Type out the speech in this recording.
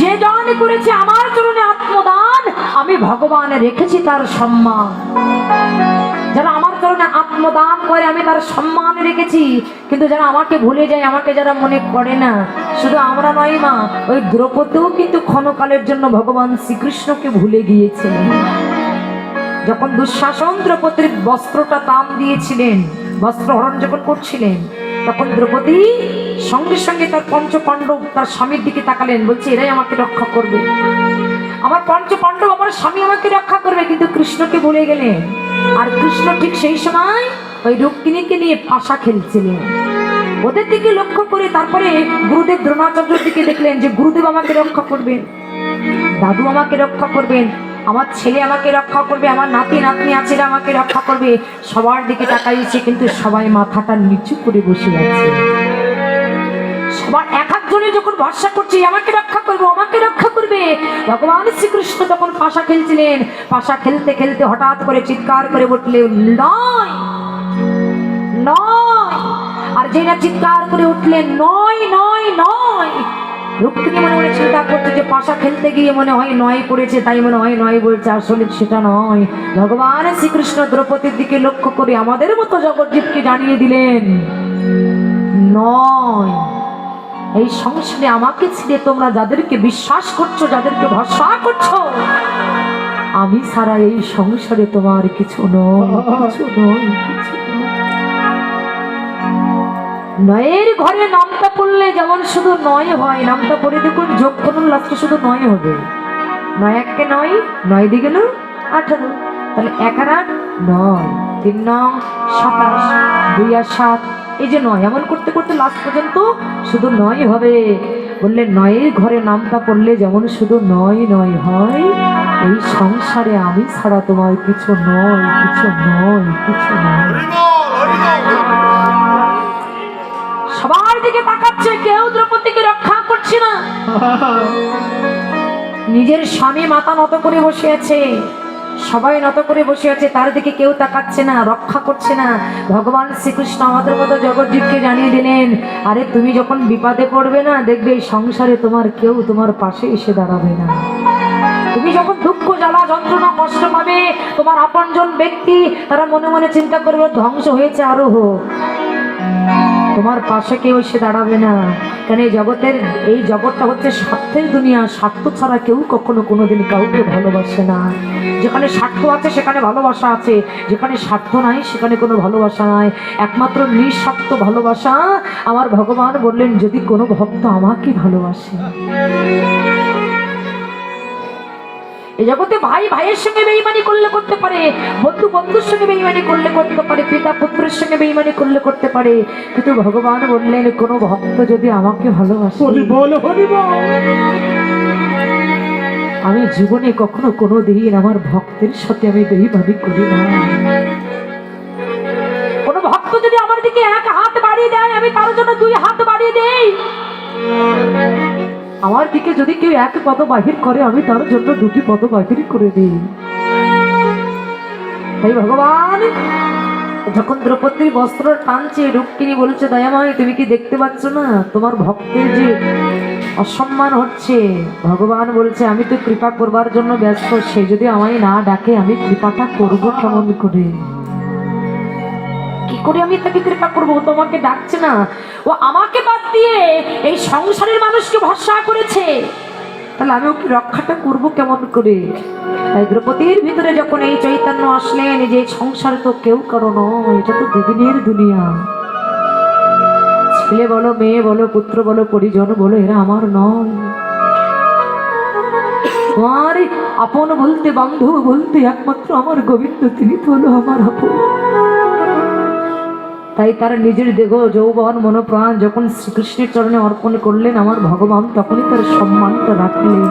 যে দান করেছে আমার চরণে আত্মদান, আমি ভগবান রেখেছি তার সম্মান। যারা আমার চরণে আত্মদান করে, আমি তার সম্মান রেখেছি। কিন্তু যারা আমাকে ভুলে যায়, আমাকে যারা মনে করে না, শুধু আমরা নয় মা, ওই দ্রৌপদীও কিন্তু ক্ষণকালের জন্য ভগবান শ্রীকৃষ্ণকে ভুলে গিয়েছিলেন। যখন দুঃশাসন দ্রৌপদীর বস্ত্রটা দাম দিয়েছিলেন বস্ত্র হরণ যখন করছিলেন, তখন দ্রৌপদী সঙ্গে সঙ্গে তার পঞ্চপাণ্ডব তার স্বামীর দিকে তাকালেন, বলছে, এরাই আমাকে রক্ষা করবে। আমার পঞ্চপাণ্ডব আমার স্বামী আমাকে রক্ষা করবে, কিন্তু কৃষ্ণকে ভুলে গেলেন। আর কৃষ্ণ ঠিক সেই সময় ওই রুক্মিণীকে নিয়ে পাশা খেলছিলেন। ওদের দিকে লক্ষ্য করে তারপরে গুরুদেব দ্রোণাচার্যের দিকে দেখলেন যে গুরুদেব আমাকে রক্ষা করবেন, দাদু আমাকে রক্ষা করবেন, আমার ছেলে আমাকে রক্ষা করবে, আমার নাতি, নাতনি আছে আমাকে রক্ষা করবে। সবার দিকে তাকাইছে, কিন্তু সবাই মাথাটা নিচু করে বসে আছে। সবার এক একজনে যখন ভরসা করছে আমাকে রক্ষা করবে আমাকে রক্ষা করবে। ভগবান শ্রীকৃষ্ণ তখন পাশা খেলছিলেন। পাশা খেলতে খেলতে হঠাৎ করে চিৎকার করে উঠলে, নয় নয়। আর চিৎকার করে উঠলেন নয় নয় নয়। রুক্মিণী মনে মনে চিন্তা করছে যে পাশা খেলতে গিয়ে মনে হয় নয় পড়েছে, তাই মনে হয় নয় বলছে, আসলে সেটা নয়। ভগবান শ্রীকৃষ্ণ দ্রৌপদীর দিকে লক্ষ্য করে আমাদের মতো জগৎজীবকে জানিয়ে দিলেন। এই সংসারে আমাকে ছেড়ে তোমরা যাদেরকে বিশ্বাস করছ, যাদেরকে ভরসা করছ, আমি ছাড়া এই সংসারে তোমার কিছু নয় নয়ের ঘরে নামটা পড়লে যেমন শুধু নয় হয়, নামটা পড়ে দেখুন যোগ করুন লাস্টে শুধু নয় হবে। নয় এককে নয় নয় দিকে না আঠারো। তাহলে এক আর আট নয়। তিন নং সাতাশ দুই আর সাত। এই যে নয় এমন করতে করতে লাস্ট পর্যন্ত শুধু নয় হবে। বললে নয়ের ঘরে নামটা পড়লে যেমন শুধু নয় নয় হয় এই সংসারে আমি ছাড়া তোমার কিছু নয় কিছু নয় কিছু নয়। সবার দিকে তাকাচ্ছে কেউ দ্রৌপদীকে রক্ষা করছে না। নিজের স্বামী মাথা নত করে বসে আছে। সবাই নত করে বসে আছে, তার দিকে কেউ তাকাচ্ছে না, রক্ষা করছে না। ভগবান শ্রীকৃষ্ণ আমাদের মতো জগৎজীবকে জানিয়ে দিলেন, আরে তুমি যখন বিপদে পড়বে না, দেখবে সংসারে তোমার কেউ তোমার পাশে এসে দাঁড়াবে না। তুমি যখন দুঃখ, জ্বালা, যন্ত্রণা, কষ্ট পাবে, তোমার আপনজন ব্যক্তি তারা মনে মনে চিন্তা করবে, ধ্বংস হয়েছে আরও হোক। তোমার পাশে কেউ এসে দাঁড়াবে না। কেন এই জগতের, এই জগৎটা হচ্ছে স্বার্থের দুনিয়া। স্বার্থ ছাড়া কেউ কখনো কোনোদিন কাউকে ভালোবাসে না। যেখানে স্বার্থ আছে, সেখানে ভালোবাসা আছে। যেখানে স্বার্থ নাই, সেখানে কোনো ভালোবাসা নাই। একমাত্র নিঃস্বার্থ ভালোবাসা। আমার ভগবান বললেন, যদি কোনো ভক্ত আমাকে ভালোবাসে এই জগতে ভাই ভাইয়ের সঙ্গে বেইমানি করলে করতে পারে বন্ধু বন্ধুর সঙ্গে বেইমানি করলে করতে পারে পিতা পুত্রের সঙ্গে বেইমানি করলে করতে পারে। কিন্তু ভগবান বললেন কোনো ভক্ত যদি আমাকে ভালোবাসে আমি জীবনে কখনো কোনো দিন আমার ভক্তের সাথে আমি বেইমানি করি না। কোন ভক্ত যদি আমার দিকে এক হাত বাড়িয়ে দেয় আমি তার জন্য দুই হাত বাড়িয়ে দেই। আমার দিকে যদি কেউ এক পদ বাহির করে, আমি তার জন্য দুটি পদ বাহির করে দিই। তাই ভগবান, যখন দ্রৌপদীর বস্ত্র টানছে রুক্মিণী বলছে, দয়াময়, তুমি কি দেখতে পাচ্ছ না? তোমার ভক্তের যে অসম্মান হচ্ছে। ভগবান বলছে, আমি তো কৃপা করবার জন্য ব্যস্ত। সে যদি আমায় না ডাকে, আমি কৃপাটা করব কেমন করে? করে আমি তাকে কৃপা করব তোমাকে ডাকছে না। ও আমাকে বাদ দিয়ে এই সংসারের মানুষকে ভরসা করেছে। তাহলে আমি ওকে রক্ষাটা করব কেমন করে? তাই দ্রৌপদীর ভিতরে যখন এই চৈতন্য আসলেন যে সংসারে তো কেউ কারও নয়, এটা তো দুদিনের দুনিয়া। ছেলে বলো, মেয়ে বলো, পুত্র বলো, পরিজন বলো, এরা আমার নয়। আমার আপন বলতে, বান্ধব বলতে একমাত্র আমার গোবিন্দ, তিনি তো হলো আমার আপন। তাই তার নিজের দেহ যৌবন মনোপ্রাণ যখন শ্রীকৃষ্ণের চরণে অর্পণ করলেন আমার ভগবান, তখনই তার সম্মানটা রাখলেন।